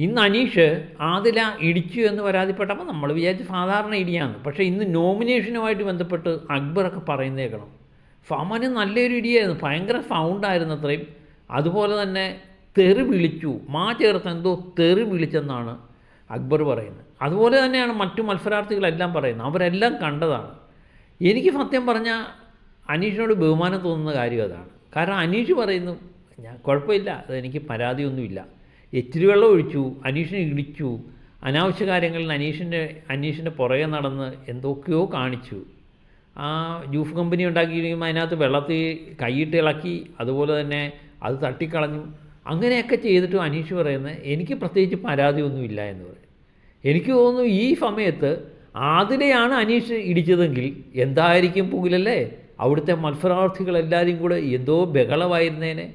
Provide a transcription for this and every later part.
ഇന്ന് അനീഷ് ആദില ഇടിച്ചു എന്ന് പരാതിപ്പെട്ടപ്പോൾ നമ്മൾ വിചാരിച്ച് സാധാരണ ഇടിയാണ്. പക്ഷേ ഇന്ന് നോമിനേഷനുമായിട്ട് ബന്ധപ്പെട്ട് അക്ബറൊക്കെ പറയുന്നേക്കണം. ഫമന് നല്ലൊരു ഇടിയായിരുന്നു. ഭയങ്കര സൗണ്ടായിരുന്നു അത്രയും. അതുപോലെ തന്നെ തെറി വിളിച്ചു. മാ ചേർത്ത് എന്തോ തെറി വിളിച്ചെന്നാണ് അക്ബർ പറയുന്നത്. അതുപോലെ തന്നെയാണ് മറ്റു മത്സരാർത്ഥികളെല്ലാം പറയുന്നത്. അവരെല്ലാം കണ്ടതാണ്. എനിക്ക് സത്യം പറഞ്ഞാൽ അനീഷിനോട് ബഹുമാനം തോന്നുന്ന കാര്യം അതാണ്. കാരണം അനീഷ് പറയുന്നു ഞാൻ കുഴപ്പമില്ല. അതെനിക്ക് പരാതിയൊന്നുമില്ല. എച്ചിരി വെള്ളം ഒഴിച്ചു അനീഷിനെ ഇടിച്ചു അനാവശ്യ കാര്യങ്ങളിൽ അനീഷിന്റെ അനീഷിന്റെ പുറകെ നടന്ന് എന്തൊക്കെയോ കാണിച്ചു. ആ ജ്യൂസ് കമ്പനി ഉണ്ടാക്കിയിരിക്കുമ്പോൾ അതിനകത്ത് വെള്ളത്തിൽ കൈയിട്ട് ഇളക്കി അതുപോലെ തന്നെ അത് തട്ടിക്കളഞ്ഞു. അങ്ങനെയൊക്കെ ചെയ്തിട്ടും അനീഷ് പറയുന്നത് എനിക്ക് പ്രത്യേകിച്ച് പരാതിയൊന്നുമില്ല എന്ന് പറയും. എനിക്ക് തോന്നുന്നു ഈ സമയത്ത് ആതിലെയാണ് അനീഷ് ഇടിച്ചതെങ്കിൽ എന്തായിരിക്കും പുകിലല്ലേ? അവിടുത്തെ മത്സരാർത്ഥികളെല്ലാവരും കൂടെ എന്തോ ബഹളമായിരുന്നേനെ.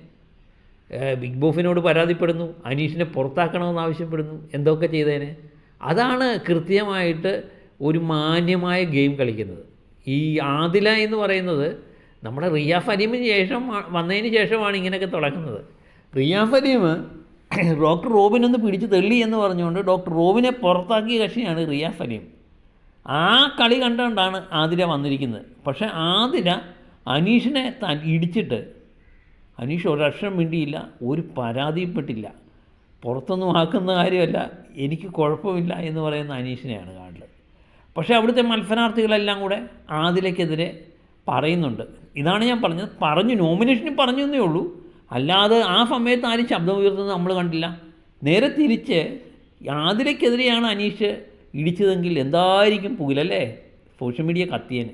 ബിഗ് ബോസിനോട് പരാതിപ്പെടുന്നു അനീഷിനെ പുറത്താക്കണമെന്ന് ആവശ്യപ്പെടുന്നു എന്തൊക്കെ ചെയ്തേനെ? അതാണ് കൃത്യമായിട്ട് ഒരു മാന്യമായ ഗെയിം കളിക്കുന്നത്. ഈ ആദില എന്ന് പറയുന്നത് നമ്മുടെ റിയ അലീമിന് ശേഷം വന്നതിന് ശേഷമാണ് ഇങ്ങനെയൊക്കെ തുടങ്ങുന്നത്. റിയ ഫരീം ഡോക്ടർ റോബിൻ ഒന്ന് പിടിച്ച് തെള്ളി എന്ന് പറഞ്ഞുകൊണ്ട് ഡോക്ടർ റോബിനെ പുറത്താക്കിയ കക്ഷിയാണ് റിയ അലീം. ആ കളി കണ്ടുകൊണ്ടാണ് ആതിര വന്നിരിക്കുന്നത്. പക്ഷേ ആതിര അനീഷിനെ താൻ ഇടിച്ചിട്ട് അനീഷ് ഒരക്ഷരം മിണ്ടിയില്ല ഒരു പരാതിപ്പെട്ടില്ല പുറത്തൊന്നും ആക്കുന്ന കാര്യമല്ല എനിക്ക് കുഴപ്പമില്ല എന്ന് പറയുന്ന അനീഷിനെയാണ് കാണുന്നത്. പക്ഷേ അവിടുത്തെ മത്സരാർത്ഥികളെല്ലാം കൂടെ ആദിലയ്ക്കെതിരെ പറയുന്നുണ്ട്. ഇതാണ് ഞാൻ പറഞ്ഞത്. പറഞ്ഞു നോമിനേഷനും പറഞ്ഞു എന്നേ ഉള്ളൂ. അല്ലാതെ ആ സമയത്ത് ആരും ശബ്ദം ഉയർത്തുന്നത് നമ്മൾ കണ്ടില്ല. നേരെ തിരിച്ച് ആതിരയ്ക്കെതിരെയാണ് അനീഷ് ഇടിച്ചതെങ്കിൽ എന്തായിരിക്കും പുകിലല്ലേ സോഷ്യൽ മീഡിയ കത്തിയേന്.